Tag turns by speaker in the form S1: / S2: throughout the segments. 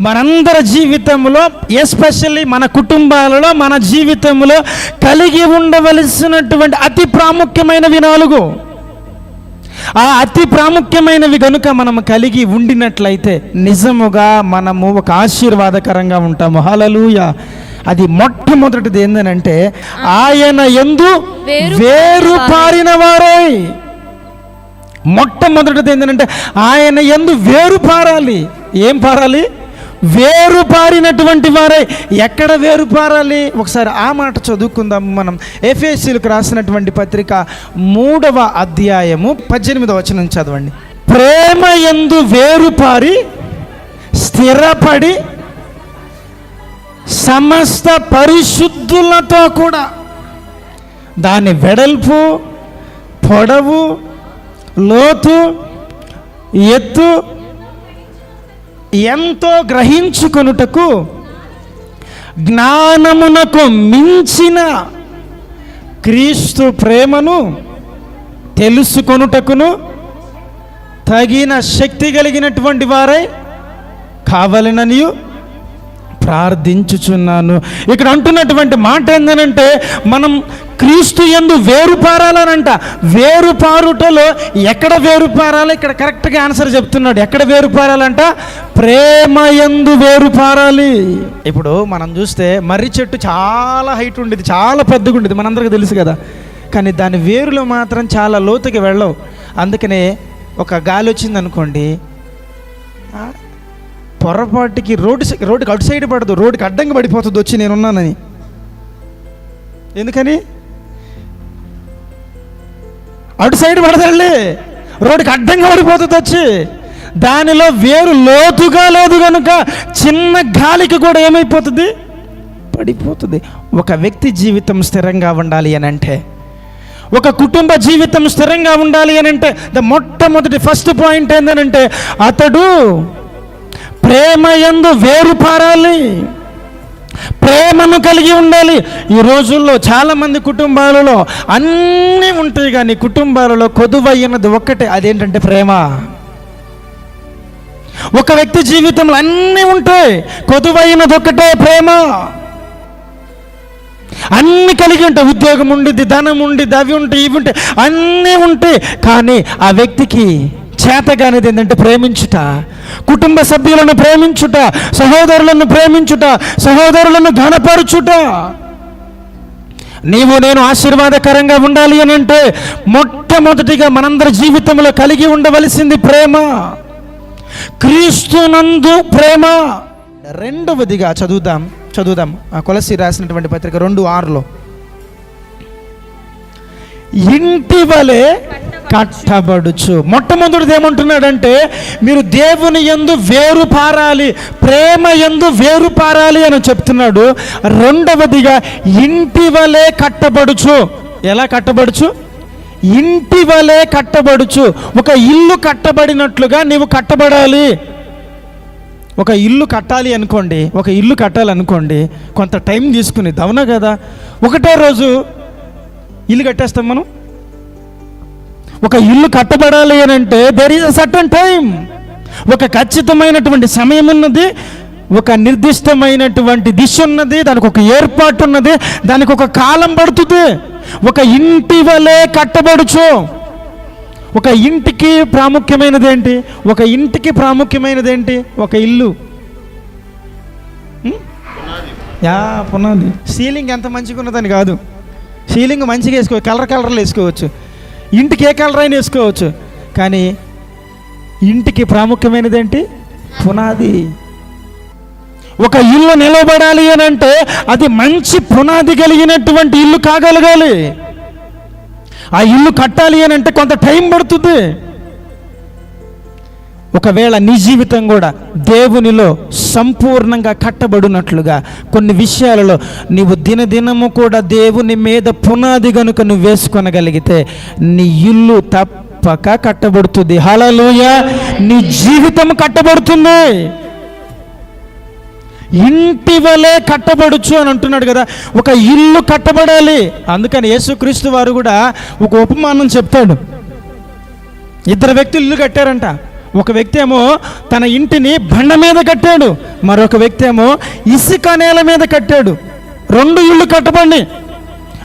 S1: మనందరి జీవితంలో ఎస్పెషల్లీ మన కుటుంబాలలో మన జీవితంలో కలిగి ఉండవలసినటువంటి అతి ప్రాముఖ్యమైనవి నాలుగు. ఆ అతి ప్రాముఖ్యమైనవి గనుక మనం కలిగి ఉండినట్లయితే నిజముగా మనము ఒక ఆశీర్వాదకరంగా ఉంటాము. హలలుయ అది మొట్టమొదటిది ఏందనంటే ఆయన ఎందు
S2: వేరు
S1: వేరు పారిన వారై. మొట్టమొదటిది ఏంటంటే ఆయన ఎందు వేరు పారాలి. ఏం పారాలి? వేరుపారినటువంటి వారే. ఎక్కడ వేరుపారాలి? ఒకసారి ఆ మాట చదువుకుందాం మనం. ఎఫ్ఎస్సీలకు రాసినటువంటి పత్రిక మూడవ అధ్యాయము పద్దెనిమిదవ వచనం చదవండి. ప్రేమ ఎందు వేరుపారి స్థిరపడి సమస్త పరిశుద్ధులతో కూడా దాని వెడల్పు పొడవు లోతు ఎత్తు ఎంతో గ్రహించుకొనుటకు జ్ఞానమునకు మించిన క్రీస్తు ప్రేమను తెలుసుకొనుటకును తగిన శక్తి కలిగినటువంటి వారై కావాలననియు. ప్రార్థించుచున్నాను. ఇక్కడ అంటున్నటువంటి మాట ఏందనంటే మనం క్రీస్తు ఎందు వేరు పారాలనంట వేరు పారుటలో ఎక్కడ వేరు పారాలి ఇక్కడ కరెక్ట్గా ఆన్సర్ చెప్తున్నాడు. ఎక్కడ వేరు పారాలంట ప్రేమ ఎందు వేరు పారాలి ఇప్పుడు మనం చూస్తే మర్రి చెట్టు చాలా హైట్ ఉండేది చాలా పెద్దగా ఉండేది మనందరికీ తెలుసు కదా. కానీ దాని వేరులో మాత్రం చాలా లోతుకి వెళ్ళవు. అందుకనే ఒక గాలి వచ్చింది అనుకోండి పొరపాటుకి రోడ్డు రోడ్డుకి అటు సైడ్ పడదు రోడ్డుకి అడ్డంగా పడిపోతుంది వచ్చి నేనున్నానని. ఎందుకని? అటు సైడ్ పడదండి రోడ్డుకి అడ్డంగా పడిపోతుంది వచ్చి. దానిలో వేరు లోతుగా లేదు కనుక చిన్న గాలికి కూడా ఏమైపోతుంది? పడిపోతుంది. ఒక వ్యక్తి జీవితం స్థిరంగా ఉండాలి అని అంటే ఒక కుటుంబ జీవితం స్థిరంగా ఉండాలి అని అంటే ద మొట్టమొదటి ఫస్ట్ పాయింట్ ఏంటంటే అతడు ప్రేమ ఎందు వేరు పారాలి ప్రేమను కలిగి ఉండాలి. ఈ రోజుల్లో చాలామంది కుటుంబాలలో అన్నీ ఉంటాయి కానీ కుటుంబాలలో కొదువైనది ఒక్కటే అదేంటంటే ప్రేమ. ఒక వ్యక్తి జీవితంలో అన్నీ ఉంటాయి కొదువైనది ఒక్కటే ప్రేమ. అన్ని కలిగి ఉంటాయి ఉద్యోగం ఉండిద్ది ధనం ఉండిద్ది అవి ఉంటాయి ఇవి ఉంటాయి అన్నీ ఉంటాయి కానీ ఆ వ్యక్తికి చేతగానిది ఏంటంటే ప్రేమించుట. కుటుంబ సభ్యులను ప్రేమించుట సహోదరులను ప్రేమించుట సహోదరులను ఘనపరుచుట. నీవు నేను ఆశీర్వాదకరంగా ఉండాలి అని అంటే మొట్టమొదటిగా మనందరి జీవితంలో కలిగి ఉండవలసింది ప్రేమ. క్రీస్తునందు ప్రేమ. రెండవదిగా చదువుదాం చదువుదాం. ఆ కొలసి రాసినటువంటి పత్రిక రెండు ఆరులో. ఇంటి వలె కట్టబడుచు. మొట్టమొదటిది ఏమంటున్నాడంటే మీరు దేవుని ఎందు వేరు పారాలి ప్రేమ ఎందు వేరు పారాలి అని చెప్తున్నాడు. రెండవదిగా ఇంటి వలె కట్టబడుచు. ఎలా కట్టబడుచు? ఇంటి వలె కట్టబడుచు. ఒక ఇల్లు కట్టబడినట్లుగా నీవు కట్టబడాలి. ఒక ఇల్లు కట్టాలి అనుకోండి ఒక ఇల్లు కట్టాలనుకోండి కొంత టైం తీసుకుని అవునా కదా? ఒకటే రోజు ఇల్లు కట్టేస్తాం మనం? ఒక ఇల్లు కట్టబడాలి అని అంటే there is a certain time ఒక ఖచ్చితమైనటువంటి సమయం ఉన్నది ఒక నిర్దిష్టమైనటువంటి దిశ ఉన్నది దానికి ఒక ఏర్పాటు ఉన్నది దానికి ఒక కాలం పడుతుంది. ఒక ఇంటి వలె కట్టబడుచు. ఒక ఇంటికి ప్రాముఖ్యమైనది ఏంటి? ఒక ఇంటికి ప్రాముఖ్యమైనది ఏంటి? ఒక ఇల్లు. యా పునాది. సీలింగ్ ఎంత మంచిగా ఉన్నదని కాదు. సీలింగ్ మంచిగా వేసుకో కలర్ కలర్లు వేసుకోవచ్చు. ఇంటికి ఏ కలర్ అయినా వేసుకోవచ్చు. కానీ ఇంటికి ప్రాముఖ్యమైనది ఏంటి పునాది. ఒక ఇల్లు నిలబడాలి అని అంటే అది మంచి పునాది కలిగినటువంటి ఇల్లు కాగలగాలి. ఆ ఇల్లు కట్టాలి అని అంటే కొంత టైం పడుతుంది. ఒకవేళ నీ జీవితం కూడా దేవునిలో సంపూర్ణంగా కట్టబడినట్లుగా కొన్ని విషయాలలో నీవు దినదినము కూడా దేవుని మీద పునాది గనుక నువ్వు వేసుకొనగలిగితే నీ ఇల్లు తప్పక కట్టబడుతుంది. హలలోయ నీ జీవితం కట్టబడుతుంది. ఇంటి వలె కట్టబడుచు అని అంటున్నాడు కదా. ఒక ఇల్లు కట్టబడాలి. అందుకని యేసుక్రీస్తు వారు కూడా ఒక ఉపమానం చెప్తాడు. ఇద్దరు వ్యక్తులు ఇల్లు కట్టారంట. ఒక వ్యక్తి ఏమో తన ఇంటిని బండ మీద కట్టాడు. మరొక వ్యక్తి ఏమో ఇసుక నేల మీద కట్టాడు. రెండు ఇళ్ళు కట్టబండి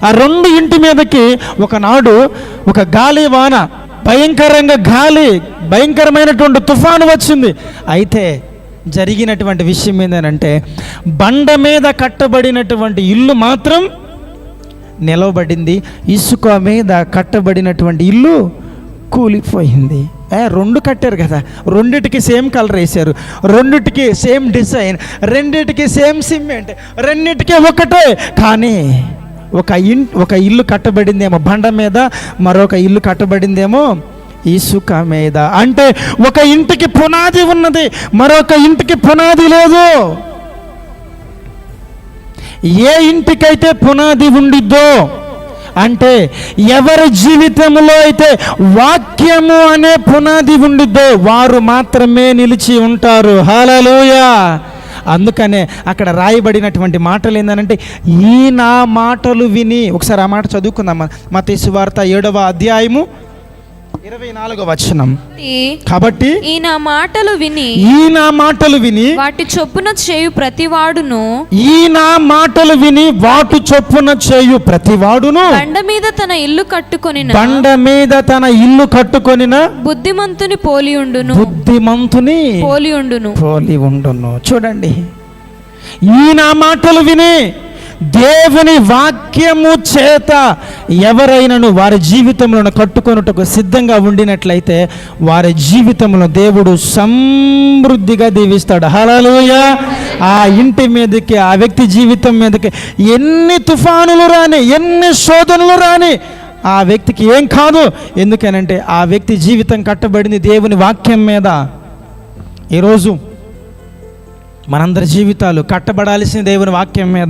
S1: ఆ రెండు ఇంటి మీదకి ఒకనాడు ఒక గాలి వాన భయంకరంగా గాలి భయంకరమైనటువంటి తుఫాను వచ్చింది. అయితే జరిగినటువంటి విషయం ఏంటంటే బండ మీద కట్టబడినటువంటి ఇల్లు మాత్రం నిలవబడింది. ఇసుక మీద కట్టబడినటువంటి ఇల్లు కూలిపోయింది. రెండు కట్టారు కదా. రెండిటికి సేమ్ కలర్ వేశారు. రెండిటికి సేమ్ డిజైన్ రెండిటికి సేమ్ సిమెంట్ రెండిటికి ఒకటే. కానీ ఒక ఇన్ ఒక ఇల్లు కట్టబడిందేమో బండ మీద మరొక ఇల్లు కట్టబడిందేమో ఇసుక మీద. అంటే ఒక ఇంటికి పునాది ఉన్నది మరొక ఇంటికి పునాది లేదు. ఏ ఇంటికైతే పునాది ఉండిద్దో అంటే ఎవరి జీవితంలో అయితే వాక్యము అనే పునాది ఉండిద్దో వారు మాత్రమే నిలిచి ఉంటారు. హలలోయ అందుకనే అక్కడ రాయబడినటువంటి మాటలు ఏంటంటే ఈ నా మాటలు విని ఒకసారి ఆ మాట చదువుకుందాం మా వార్త ఏడవ అధ్యాయము ఇరవై నాలుగో వచనం. కాబట్టి
S2: ఈ నా మాటలు విని
S1: ఈ నా మాటలు విని
S2: వాటి చొప్పున చేయు ప్రతివాడును.
S1: ఈ నా మాటలు విని వాటు చొప్పున చేయు ప్రతివాడును.
S2: బండ మీద తన ఇల్లు కట్టుకొని
S1: బండ మీద తన ఇల్లు కట్టుకొనిన
S2: బుద్ధిమంతుని పోలియుండును
S1: బుద్ధిమంతుని
S2: పోలియుండును
S1: పోలి ఉండును. చూడండి. ఈ నా మాటలు విని దేవుని వాక్యము చేత ఎవరైనాను వారి జీవితంలో కట్టుకొనుటకు సిద్ధంగా ఉండినట్లయితే వారి జీవితంలో దేవుడు సమృద్ధిగా దీవిస్తాడు. హలలోయ ఆ ఇంటి మీదకి ఆ వ్యక్తి జీవితం మీదకి ఎన్ని తుఫానులు రాని ఎన్ని శోధనలు రాని ఆ వ్యక్తికి ఏం కాదు. ఎందుకనంటే ఆ వ్యక్తి జీవితం కట్టబడింది దేవుని వాక్యం మీద. ఈరోజు మనందరి జీవితాలు కట్టబడాల్సిన దేవుని వాక్యం మీద.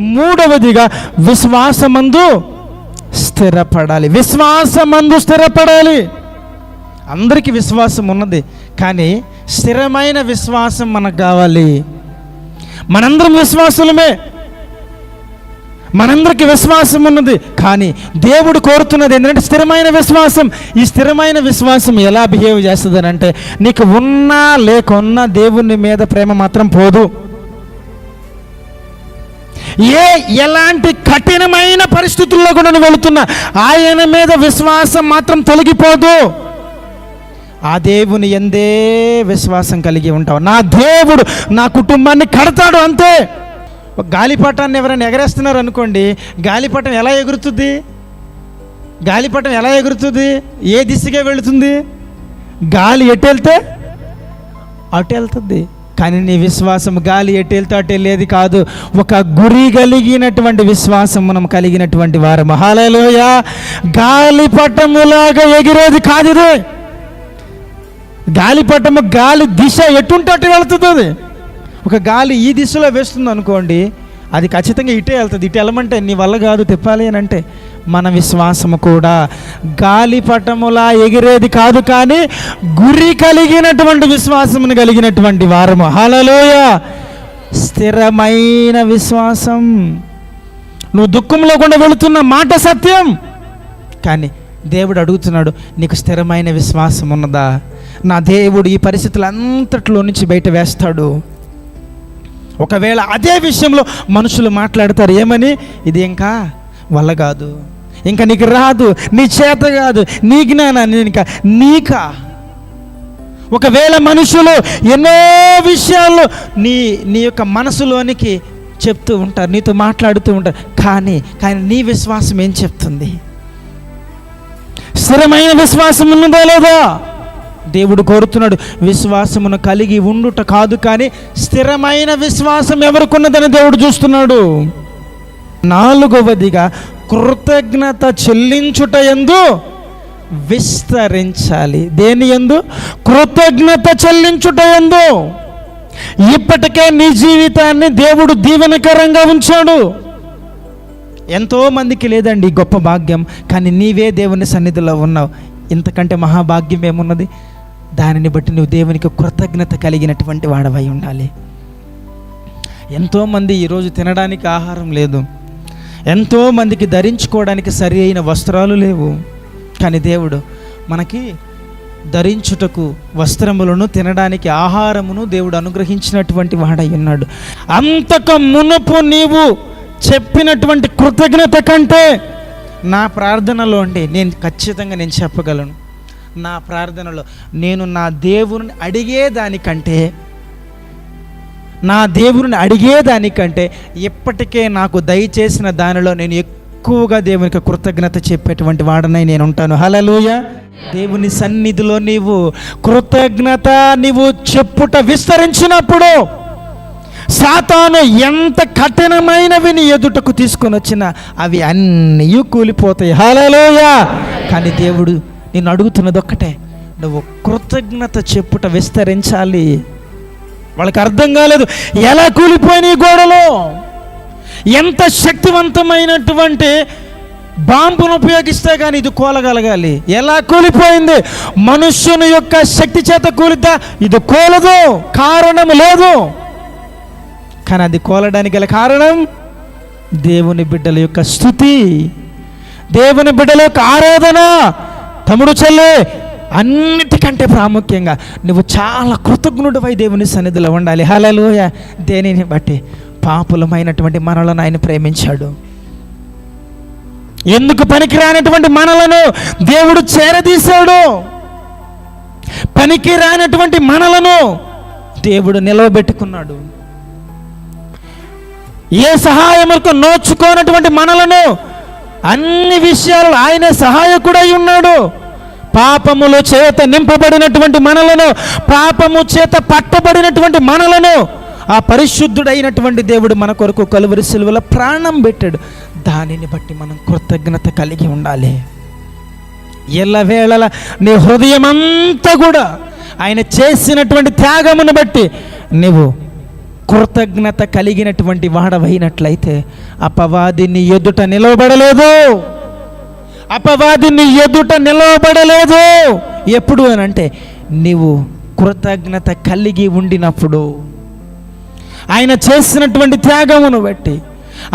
S1: మూడవదిగా విశ్వాసమందు స్థిరపడాలి. విశ్వాసమందు స్థిరపడాలి. అందరికీ విశ్వాసం ఉన్నది కానీ స్థిరమైన విశ్వాసం మనకు కావాలి. మనందరం విశ్వాసులమే. మనందరికి విశ్వాసం ఉన్నది కానీ దేవుడు కోరుతున్నది ఏంటంటే స్థిరమైన విశ్వాసం. ఈ స్థిరమైన విశ్వాసం ఎలా బిహేవ్ చేస్తుంది అంటే నీకు ఉన్నా లేకున్నా దేవుని మీద ప్రేమ మాత్రం పోదు. ఏ ఎలాంటి కఠినమైన పరిస్థితుల్లో కూడా నువ్వు వెళుతున్నా ఆయన మీద విశ్వాసం మాత్రం తొలగిపోదు. ఆ దేవుని ఎందే విశ్వాసం కలిగి ఉంటావు. నా దేవుడు నా కుటుంబాన్ని కడతాడు అంతే. గాలిపటాన్ని ఎవరైనా ఎగరేస్తున్నారు అనుకోండి గాలిపటం ఎలా ఎగురుతుంది? గాలిపటం ఎలా ఎగురుతుంది? ఏ దిశగా వెళుతుంది? గాలి ఎటు వెళ్తే అటు వెళ్తుంది. కానీ నీ విశ్వాసం గాలి ఎటు వెళ్తే వెళ్ళేది కాదు. ఒక గురి కలిగినటువంటి విశ్వాసం మనం కలిగినటువంటి వారు మహాలలోయ గాలిపటములాగా ఎగిరేది కాదు ఇది. గాలిపటము గాలి దిశ ఎటుంటే అటు వెళ్తుంది. అది. ఒక గాలి ఈ దిశలో వేస్తుంది అనుకోండి అది ఖచ్చితంగా ఇటే వెళ్తుంది. ఇటు వెళ్ళమంటే నీ వల్ల కాదు తిప్పాలి అని అంటే మన విశ్వాసము కూడా గాలిపటములా ఎగిరేది కాదు కానీ గురి కలిగినటువంటి విశ్వాసమును కలిగినటువంటి వారము. హలలోయ స్థిరమైన విశ్వాసం. నువ్వు దుఃఖంలో కూడా వెళుతున్న మాట సత్యం. కానీ దేవుడు అడుగుతున్నాడు నీకు స్థిరమైన విశ్వాసం ఉన్నదా? నా దేవుడు ఈ పరిస్థితులు అంతట్లో నుంచి బయట వేస్తాడు. ఒకవేళ అదే విషయంలో మనుషులు మాట్లాడతారు ఏమని? ఇది ఇంకా వల్ల కాదు. ఇంకా నీకు రాదు నీ చేత కాదు నీ జ్ఞానాన్ని ఇంకా నీకా. ఒకవేళ మనుషులు ఎన్నో విషయాలు నీ నీ యొక్క మనసులోనికి చెప్తూ ఉంటారు నీతో మాట్లాడుతూ ఉంటారు కానీ కానీ నీ విశ్వాసం ఏం చెప్తుంది? స్థిరమైన విశ్వాసం ఉందా లేదా? దేవుడు కోరుతున్నాడు. విశ్వాసమును కలిగి ఉండుట కాదు కానీ స్థిరమైన విశ్వాసం ఎవరికున్నదని దేవుడు చూస్తున్నాడు. నాలుగవదిగా కృతజ్ఞత చెల్లించుట ఎందు విస్తరించాలి. దేని ఎందు? కృతజ్ఞత చెల్లించుట ఎందు. ఇప్పటికే నీ జీవితాన్ని దేవుడు దీవెనకరంగా ఉంచాడు. ఎంతో మందికి లేదండి గొప్ప భాగ్యం కానీ నీవే దేవుని సన్నిధిలో ఉన్నావు. ఇంతకంటే మహాభాగ్యం ఏమున్నది? దానిని బట్టి నువ్వు దేవునికి కృతజ్ఞత కలిగినటువంటి వాడవై ఉండాలి. ఎంతోమంది ఈరోజు తినడానికి ఆహారం లేదు. ఎంతోమందికి ధరించుకోవడానికి సరి అయిన వస్త్రాలు లేవు. కానీ దేవుడు మనకి ధరించుటకు వస్త్రములను తినడానికి ఆహారమును దేవుడు అనుగ్రహించినటువంటి వాడై ఉన్నాడు. అంతకు మునుపు నీవు చెప్పినటువంటి కృతజ్ఞత కంటే నా ప్రార్థనలో అండి నేను ఖచ్చితంగా నేను చెప్పగలను. నా ప్రార్థనలో నేను నా దేవుని అడిగేదానికంటే నా దేవుని అడిగేదానికంటే ఇప్పటికే నాకు దయచేసిన దానిలో నేను ఎక్కువగా దేవునికి కృతజ్ఞత చెప్పేటువంటి వాడనై నేను ఉంటాను. హలలుయ దేవుని సన్నిధిలో నీవు కృతజ్ఞత నీవు చెప్పుట విస్తరించినప్పుడు సాతాను ఎంత కఠినమైనవి నీ ఎదుటకు తీసుకొని వచ్చినా అవి అన్నీ కూలిపోతాయి. హలలోయ కానీ దేవుడు నేను అడుగుతున్నది ఒక్కటే నువ్వు కృతజ్ఞత చెప్పుట విస్తరించాలి. వాళ్ళకి అర్థం కాలేదు. ఎలా కూలిపోయినాయి ఈ ఎంత శక్తివంతమైనటువంటి బాంబును ఉపయోగిస్తే కానీ ఇది కూలగలగాలి. ఎలా కూలిపోయింది? మనుష్యుని యొక్క శక్తి చేత కూలిద్దా? ఇది కూలదు. కారణం లేదు. కానీ అది కోలడానికి గల కారణం దేవుని బిడ్డల యొక్క స్థుతి. దేవుని బిడ్డల యొక్క ఆరాధన. తమ్ముడు చెల్లె అన్నిటికంటే ప్రాముఖ్యంగా నువ్వు చాలా కృతజ్ఞుడివై దేవుని సన్నిధిలో ఉండాలి. హలలోయ దేనిని బట్టి? పాపులమైనటువంటి మనలను ఆయన ప్రేమించాడు. ఎందుకు పనికిరానటువంటి మనలను దేవుడు చేరదీశాడు? పనికి రానటువంటి మనలను దేవుడు నిలవబెట్టుకున్నాడు. ఏ సహాయములకు నోచుకోనటువంటి మనలను అన్ని విషయాలు ఆయన సహాయకుడై ఉన్నాడు. పాపముల చేత నింపబడినటువంటి మనలను పాపము చేత పట్టబడినటువంటి మనలను ఆ పరిశుద్ధుడైనటువంటి దేవుడు మన కొరకు కలువరి సిలువల ప్రాణం పెట్టాడు. దానిని బట్టి మనం కృతజ్ఞత కలిగి ఉండాలి. ఎల్లవేళల నీ హృదయం అంతా కూడా ఆయన చేసినటువంటి త్యాగమును బట్టి నువ్వు కృతజ్ఞత కలిగినటువంటి వాడవైనట్లయితే అపవాదిని ఎదుట నిలవబడలేదు. అపవాదిని ఎదుట నిలవబడలేదు. ఎప్పుడు అని అంటే నీవు కృతజ్ఞత కలిగి ఉండినప్పుడు ఆయన చేసినటువంటి త్యాగమును బట్టి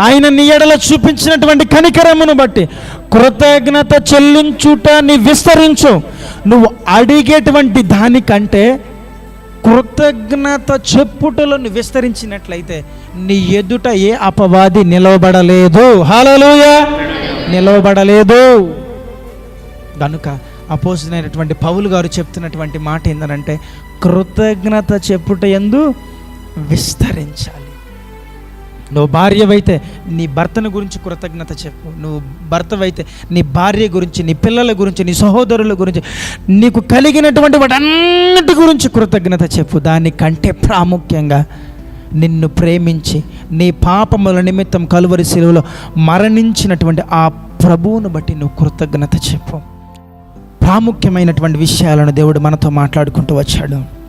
S1: ఆయన నీ ఎడల చూపించినటువంటి కనికరమును బట్టి కృతజ్ఞత చెల్లించుట నీ విస్తరించు. నువ్వు అడిగేటువంటి దానికంటే కృతజ్ఞత చెప్పుటలను విస్తరించినట్లయితే నీ ఎదుట ఏ అపవాది నిలవబడలేదు. హాలలోయ నిలవబడలేదు. కనుక అపోజినైనటువంటి పౌలు గారు చెప్తున్నటువంటి మాట ఏంటంటే కృతజ్ఞత చెప్పుట ఎందు విస్తరించాలి. నువ్వు భార్యవైతే నీ భర్తను గురించి కృతజ్ఞత చెప్పు. నువ్వు భర్తవైతే నీ భార్య గురించి నీ పిల్లల గురించి నీ సహోదరుల గురించి నీకు కలిగినటువంటి వాటన్నిటి గురించి కృతజ్ఞత చెప్పు. దానికంటే ప్రాముఖ్యంగా నిన్ను ప్రేమించి నీ పాపముల నిమిత్తం కలువరి శిలువలో మరణించినటువంటి ఆ ప్రభువును బట్టి నువ్వు కృతజ్ఞత చెప్పు. ప్రాముఖ్యమైనటువంటి విషయాలను దేవుడు మనతో మాట్లాడుకుంటూ వచ్చాడు.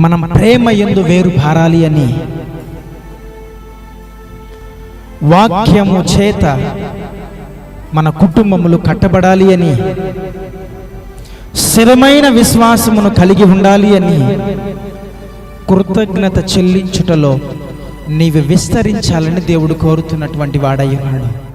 S1: మన ప్రేమ ఎందు వేరు భారాలి అని. వాక్యము చేత మన కుటుంబములు కట్టబడాలి అని. స్థిరమైన విశ్వాసమును కలిగి ఉండాలి అని. కృతజ్ఞత చెల్లించుటలో నీవు విస్తరించాలని దేవుడు కోరుతున్నటువంటి వాడై ఉన్నాడు.